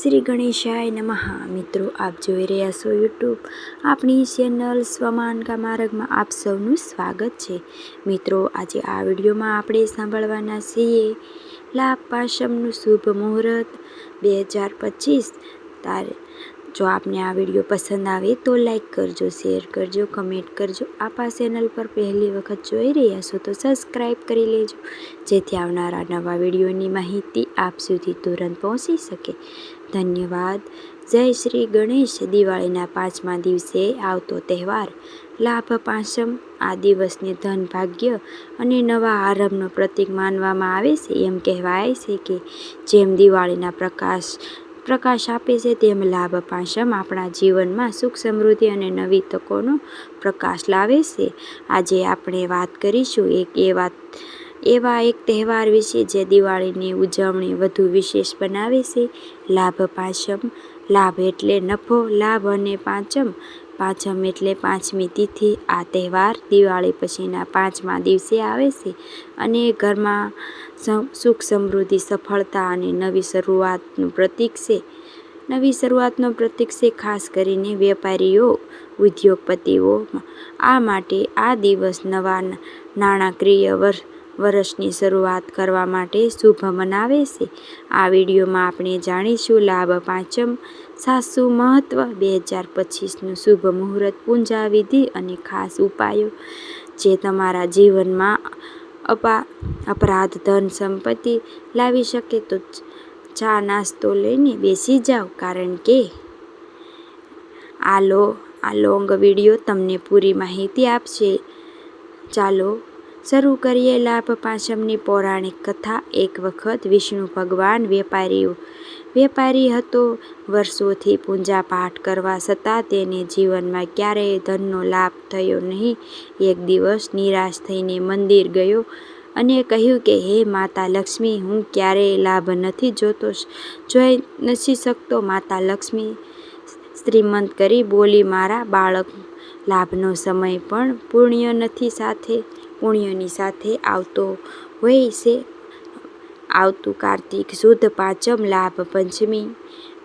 શ્રી ગણેશાય નમઃ. મિત્રો, આપ જોઈ રહ્યા છો યુટ્યુબ આપણી ચેનલ સ્વમાનકા માર્ગમાં આપ સૌનું સ્વાગત છે. મિત્રો, આજે આ વિડીયોમાં આપણે સાંભળવાના છીએ લાભ પાશમનું શુભ મુહૂર્ત બે હજાર પચીસ. તારે, જો આપને આ વીડિયો પસંદ આવે તો લાઈક કરજો, શેર કરજો, કમેન્ટ કરજો. આપ આ ચેનલ પર પહેલી વખત જોઈ રહ્યા છો તો સબસ્ક્રાઈબ કરી લેજો. જેથી આવનારા નવા વિડીયોની માહિતી આપ સુધી તુરંત પહોંચી શકે. ધન્યવાદ. જય શ્રી ગણેશ. દિવાળીના પાંચમા દિવસે આવતો તહેવાર. લાભ, પાંચમ, આ દિવસને ધન, ભાગ્ય અને નવા આરંભનો પ્રતીક માનવામાં આવે છે. એમ કહેવાય છે કે જેમ દિવાળીના પ્રકાશ પ્રકાશ આપે છે, તેમ લાભ, પાંચમ આપણા જીવનમાં સુખ, સમૃદ્ધિ અને નવી તકોનો પ્રકાશ લાવે છે. આજે આપણે વાત કરીશું એક એવા એવા એક તહેવાર વિશે જે દિવાળીની ઉજવણી વધુ વિશેષ બનાવે છે. લાભ પાંચમ. લાભ એટલે નફો, લાભ અને પાંચમ. પાંચમ એટલે પાંચમી તિથિ. આ તહેવાર દિવાળી પછીના પાંચમા દિવસે આવે છે અને ઘરમાં સુખ સમૃદ્ધિ, સફળતા અને નવી શરૂઆતનું પ્રતીક છે. નવી શરૂઆતનો પ્રતીક છે ખાસ કરીને વેપારીઓ, ઉદ્યોગપતિઓ. આ માટે આ દિવસ નવા નાણાકીય વર્ષ વર્ષની શરૂઆત કરવા માટે શુભ મનાવે છે. આ વિડીયોમાં આપણે જાણીશું લાભ પાંચમ, સાસુ મહત્વ બે હજાર પચીસનું શુભ મુહૂર્ત, પૂંજા વિધિ અને ખાસ ઉપાયો જે તમારા જીવનમાં અપા, અપરાધ, ધન સંપત્તિ લાવી શકે તો ચા નાસ્તો લઈને બેસી જાઓ. કારણ કે આ લો, આ લોંગ વીડિયો તમને પૂરી માહિતી આપશે. ચાલો શરૂ કરીએ લાભ પાંચમની પૌરાણિક કથા. એક વખત વિષ્ણુ ભગવાન વેપારીઓ, વેપારી હતો. વર્ષોથી પૂજા પાઠ કરવા છતાં તેને જીવનમાં ક્યારેય ધનનો લાભ થયો નહીં. એક દિવસ નિરાશ થઈને મંદિર ગયો અને કહ્યું કે, હે માતા લક્ષ્મી, હું ક્યારેય લાભ નથી જોતો. જોઈ નથી શકતો માતા લક્ષ્મી. શ્રીમંત કરી બોલી, મારા બાળક, લાભનો સમય પણ પુણ્ય નથી સાથે. પુણ્યની સાથે આવતો હોય છે. આવતું કાર્તિક શુદ્ધ પાંચમ લાભ પંચમી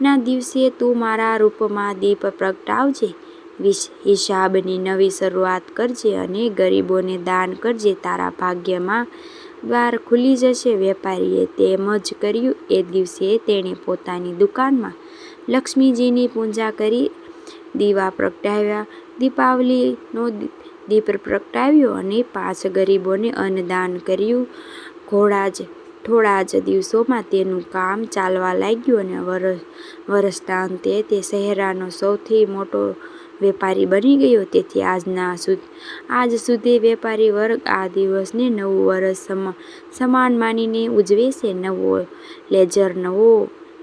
ના દિવસે તું મારા રૂપમાં દીપ પ્રગટાવજે હિસાબની નવી શરૂઆત કરજે અને ગરીબોને દાન કરજે. તારા ભાગ્યમાં દ્વાર ખુલી જશે. વેપારીએ તેમ જ કર્યું. એ દિવસે તેણે પોતાની દુકાનમાં લક્ષ્મીજીની પૂજા કરી, દીવા પ્રગટાવ્યા. દીપાવલીનો દીપ પ્રગટાવ્યો અને પાંચ ગરીબોને અન્નદાન કર્યું. ઘોડા જ, થોડા જ દિવસોમાં તેનું કામ ચાલવા લાગ્યું અને વરસ વર્ષના અંતે તે શહેરાનો સૌથી મોટો વેપારી બની ગયો. તેથી આજના આજ સુધી વેપારી વર્ગ આ દિવસને નવું વર્ષ સમાન માનીને ઉજવે છે. નવો લેજર, નવો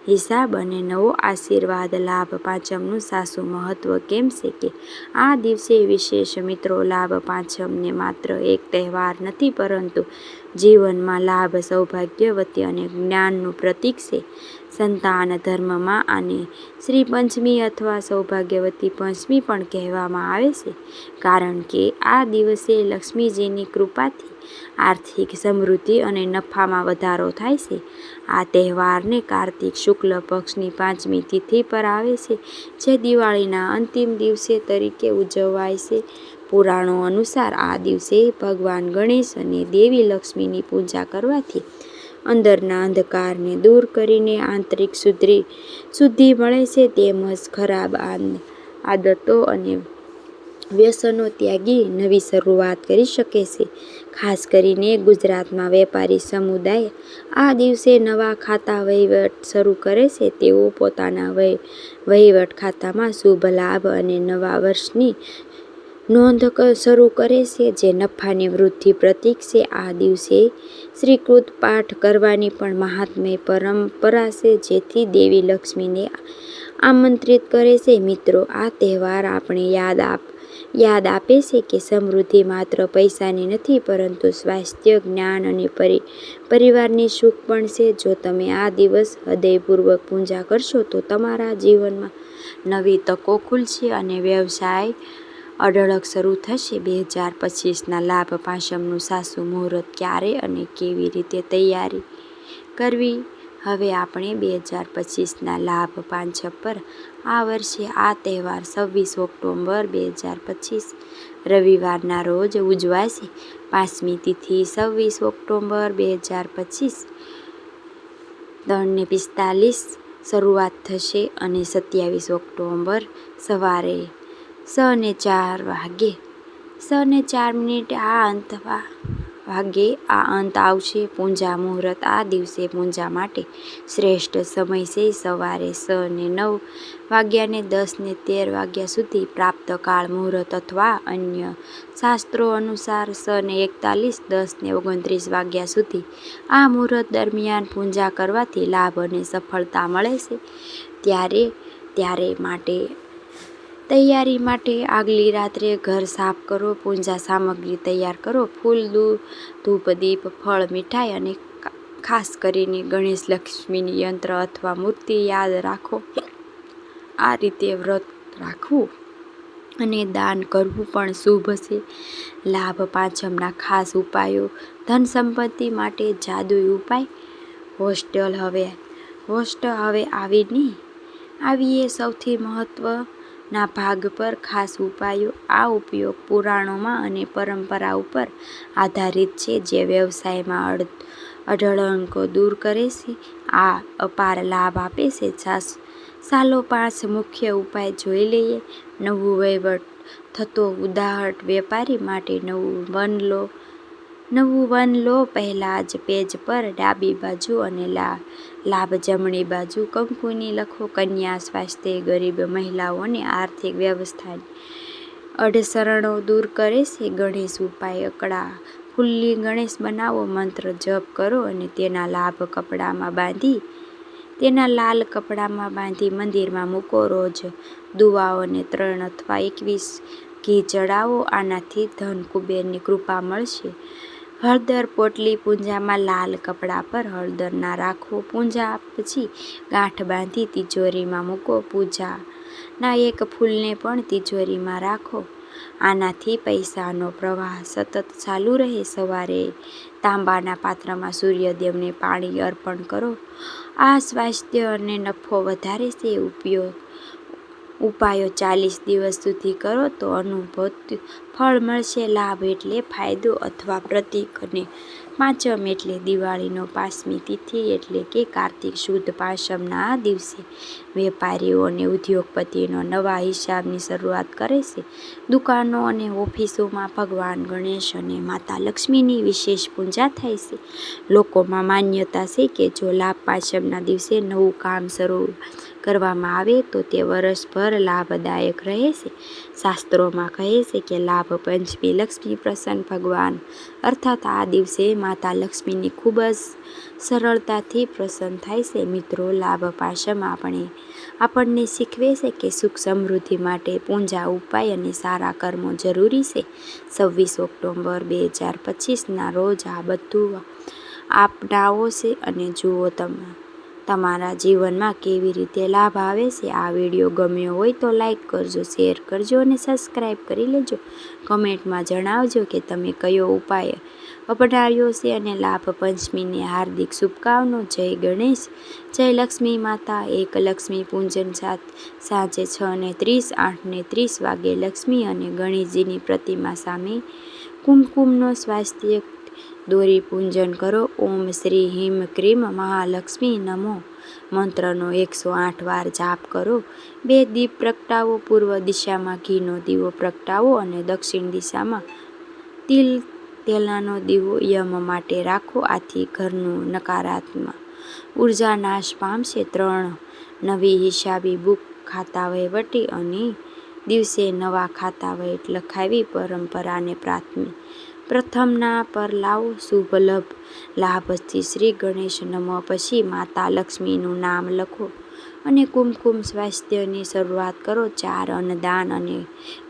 હિસાબ અને નવો આશીર્વાદ લાભ પાંચમનું સાસું મહત્વ કેમ કે આ દિવસે વિશેષ મિત્રો, લાભ પાંચમને માત્ર એક તહેવાર નથી, પરંતુ જીવનમાં લાભ, સૌભાગ્યવતી અને જ્ઞાનનું પ્રતીક છે. સંતાન ધર્મમાં આને શ્રી પંચમી અથવા સૌભાગ્યવતી પંચમી પણ કહેવામાં આવે છે, કારણ કે આ દિવસે લક્ષ્મીજીની કૃપાથી આર્થિક સમૃદ્ધિ અને નફામાં વધારો થાય છે. આ તહેવારને કાર્તિક શુક્લ પક્ષની પાંચમી તિથિ પર આવે છે, જે દિવાળીના અંતિમ દિવસે તરીકે ઉજવાય છે. પુરાણો અનુસાર આ દિવસે ભગવાન ગણેશ અને દેવી લક્ષ્મીની પૂજા કરવાથી અંદરના અંધકારને દૂર કરીને આંતરિક શુદ્ધિ શુદ્ધિ મળે છે, તેમજ ખરાબ આદતો અને વ્યસનો ત્યાગી નવી શરૂઆત કરી શકે છે. ખાસ કરીને ગુજરાતમાં વેપારી સમુદાય આ દિવસે નવા ખાતા વહીવટ શરૂ કરે છે. તેઓ પોતાના વહીવટ ખાતામાં શુભ લાભ અને નવા વર્ષની નોંધ શરૂ કરે છે, જે નફાની વૃદ્ધિ પ્રતીક છે. આ દિવસે શ્રીકૃત પાઠ કરવાની પણ મહાત્મ્ય પરંપરા છે, જેથી દેવી લક્ષ્મીને આમંત્રિત કરે છે. મિત્રો, આ તહેવાર આપણે યાદ આપ યાદ આપે છે કે સમૃદ્ધિ માત્ર પૈસાની નથી, પરંતુ સ્વાસ્થ્ય, જ્ઞાન અને પરિવારની સુખ પણ છે. જો તમે આ દિવસ હૃદયપૂર્વક પૂજા કરશો, તો તમારા જીવનમાં નવી તકો ખુલશે અને વ્યવસાય અઢળક શરૂ થશે. બે હજાર પચીસના લાભ, પાસમનું સાસુ મુહૂર્ત ક્યારે અને કેવી રીતે તૈયારી કરવી? હવે આપણે બે હજાર પચીસના લાભ પાંચ પર આ વર્ષે આ તહેવાર છવ્વીસ ઓક્ટોબર બે હજાર પચીસ. રવિવારના રોજ ઉજવાશે. પાંચમી તિથિ છવ્વીસ ઓક્ટોબર બે હજાર પચીસ. ત્રણને પિસ્તાલીસ. શરૂઆત થશે અને સત્યાવીસ ઓક્ટોબર સવારે સ ને ચાર વાગે. સ ને ચાર મિનિટ આ અંત વાગે આ અંત આવશે. પૂજા મુહૂર્ત આ દિવસે પૂજા માટે શ્રેષ્ઠ સમય છે. સવારે સ ને નવ વાગ્યાને દસ ને તેર વાગ્યા સુધી પ્રાપ્ત કાળ મુહૂર્ત અથવા અન્ય શાસ્ત્રો અનુસાર સ ને એકતાલીસ, દસ ને ઓગણત્રીસ વાગ્યા સુધી આ મુહૂર્ત દરમિયાન પૂજા કરવાથી લાભ અને સફળતા મળે છે. ત્યારે ત્યારે માટે તૈયારી માટે આગલી રાત્રે ઘર સાફ કરો, પૂજા સામગ્રી તૈયાર કરો, ફૂલ દૂધ ધૂપ, દીપ, ફળ, મીઠાઈ અને ખાસ કરીને ગણેશ લક્ષ્મીની યંત્ર અથવા મૂર્તિ યાદ રાખો. આ રીતે વ્રત રાખવું અને દાન કરવું પણ શુભ છે. લાભ, પાંચમના ખાસ ઉપાયો, ધન સંપત્તિ માટે જાદુઈ ઉપાય. હોસ્ટેલ હવે, હોસ્ટ હવે આવીને. આવીએ સૌથી મહત્વના ભાગ પર ખાસ ઉપાયો આ ઉપયોગ પુરાણોમાં અને પરંપરા ઉપર આધારિત છે જે વ્યવસાયમાં અઢળંકો દૂર કરે છે. આ અપાર લાભ આપે છે. ચાલો પાંચ મુખ્ય ઉપાય જોઈ લઈએ. નવું વહીવટ થતો ઉદાહરણ, વેપારી માટે નવું વન લો નવું વન લો પહેલાં જ પેજ પર ડાબી બાજુ અને લા લાભ જમણી બાજુ કંકુની લખો કન્યા સ્વાસ્થ્ય, ગરીબ મહિલાઓને આર્થિક વ્યવસ્થાની અડસરણો દૂર કરે છે. ગણેશ ઉપાય અકળા ફુલ્લી ગણેશ બનાવો, મંત્ર જપ કરો અને તેના લાભ કપડામાં બાંધી, તેના લાલ કપડામાં બાંધી મંદિરમાં મૂકો રોજ. દુવાઓને ત્રણ અથવા એકવીસ ઘી ચડાવો, આનાથી ધન કુબેરની કૃપા મળશે. હળદર પોટલી પૂંજામાં લાલ કપડા પર હળદર ના રાખો પૂજા પછી ગાંઠ બાંધી તિજોરીમાં મૂકો પૂજાના એક ફૂલને પણ તિજોરીમાં રાખો. આનાથી પૈસાનો પ્રવાહ સતત ચાલુ રહે સવારે. તાંબાના પાત્રમાં સૂર્યદેવને પાણી અર્પણ કરો. આ સ્વાસ્થ્ય અને નફો વધારે છે. ઉપયોગ ઉપાયો ચાલીસ દિવસ સુધી કરો તો અનુભવ ફળ મળશે, લાભ એટલે ફાયદો અથવા પ્રતીક. અને પાંચમ એટલે દિવાળીનો પાંચમી તિથિ એટલે કે કાર્તિક શુદ્ધ પાંચમના દિવસે વેપારીઓ અને ઉદ્યોગપતિનો નવા હિસાબની શરૂઆત કરે છે. દુકાનો અને ઓફિસોમાં ભગવાન ગણેશ અને માતા લક્ષ્મીની વિશેષ પૂજા થાય છે. લોકોમાં માન્યતા છે કે જો લાભ પાંચમના દિવસે નવું કામ શરૂ કરવામાં આવે તો તે વર્ષભર લાભદાયક રહે છે શાસ્ત્રોમાં કહે છે કે લાભ પંચમી લક્ષ્મી પ્રસન્ન ભગવાન. અર્થાત આ દિવસે માતા લક્ષ્મીની ખૂબ જ સરળતાથી પ્રસન્ન થાય છે. મિત્રો, લાભ પાંચમ આપણે આપણને શીખવે છે કે સુખ સમૃદ્ધિ માટે પૂજા ઉપાય અને સારા કર્મો જરૂરી છે. છવ્વીસ ઓક્ટોબર બે હજાર પચીસના રોજ આ બધું આપનાવો છે અને જુઓ તમે. તમારા જીવનમાં કેવી રીતે લાભ આવે છે? આ વીડિયો ગમ્યો હોય તો લાઈક કરજો, શેર કરજો અને સબસ્ક્રાઈબ કરી લેજો. કમેન્ટમાં જણાવજો કે તમે કયો ઉપાય અપનાવ્યો છે અને લાભ પંચમીને હાર્દિક શુભકામનો. જય ગણેશ, જય લક્ષ્મી માતા, એક લક્ષ્મી પૂજન સાત સાંજે છ ને ત્રીસ, આઠ ને ત્રીસ વાગે લક્ષ્મી અને ગણેશજીની પ્રતિમા સામે કુમકુમનો સ્વાસ્થ્ય દોરી પૂજન કરો. ઓમ શ્રી હિમ ક્રીમ મહાલક્ષ્મી નમો. મંત્રનો એકસો આઠ વાર જાપ કરો. બે દીપ પ્રગટાવો. પૂર્વ દિશામાં ઘીનો દીવો પ્રગટાવો અને દક્ષિણ દિશામાં તિલ તેલાનો દીવો યમ માટે રાખો. આથી ઘરનું નકારાત્મક ઊર્જા નાશ પામશે. ત્રણ નવી હિસાબી બુક ખાતા વહીવટી અને દિવસે નવા ખાતા વહીવટ લખાવી પરંપરાને પ્રાથમિક પ્રથમના પર લાવો શુભ લભ. લાભથી શ્રી ગણેશ નમ. પછી માતા લક્ષ્મીનું નામ લખો અને કુમકુમ સ્વાસ્થ્યની શરૂઆત કરો. ચાર અન્નદાન અને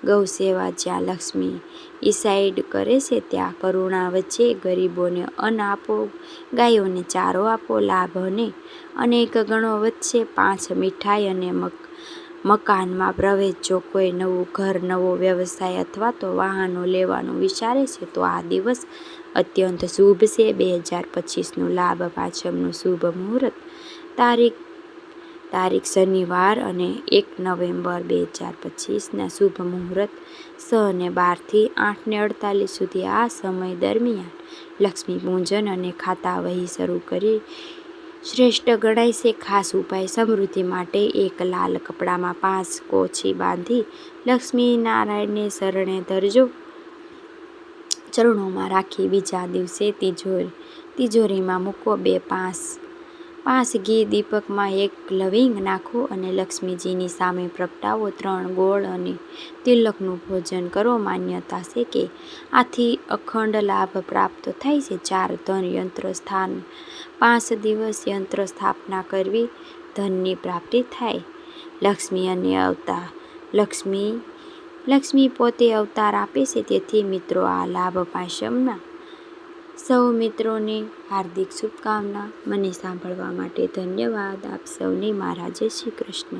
ગૌ સેવા જ્યાં લક્ષ્મી ઈસાઈડ કરે છે ત્યાં કરુણા વચ્ચે ગરીબોને અન્ન આપો, ગાયોને ચારો આપો લાભ અને અનેક ગણો વચ્ચે પાંચ મીઠાઈ અને મક મકાનમાં પ્રવેશ જો કોઈ નવું ઘર, નવો વ્યવસાય અથવા તો વાહનો લેવાનું વિચારે છે, તો આ દિવસ અત્યંત શુભ છે. બે હજાર પચીસનું લાભ, પાછળનું શુભ મુહૂર્ત. તારીખ તારીખ શનિવાર અને એક નવેમ્બર બે હજાર પચીસના શુભ મુહૂર્ત. સ અને બારથી આઠને અડતાલીસ સુધી આ સમય દરમિયાન લક્ષ્મી પૂજન અને ખાતા વહી શરૂ કરી શ્રેષ્ઠ ગણાય છે ખાસ ઉપાય સમૃદ્ધિ માટે એક લાલ કપડામાં પાંચ કોછી બાંધી લક્ષ્મી નારાયણને શરણે ધરજો. ચરણોમાં રાખી બીજા દિવસે તિજોરી, તિજોરીમાં મૂકો બે પાંચ પાંચ ઘી દીપકમાં એક લવિંગ નાખો અને લક્ષ્મીજીની સામે પ્રગટાવો ત્રણ ગોળ અને તિલકનું ભોજન કરો. માન્યતા છે કે આથી અખંડ લાભ પ્રાપ્ત થાય છે. ચાર ધન યંત્ર સ્થાન. પાંચ દિવસ યંત્ર સ્થાપના કરવી ધનની પ્રાપ્તિ થાય. લક્ષ્મી અને અવતાર. લક્ષ્મી લક્ષ્મી પોતે અવતાર આપે છે. તેથી મિત્રો, આ લાભ પાંચમના સૌ મિત્રોને હાર્દિક શુભકામના. મને સાંભળવા માટે ધન્યવાદ. આપ સૌને મારા જય શ્રી કૃષ્ણ.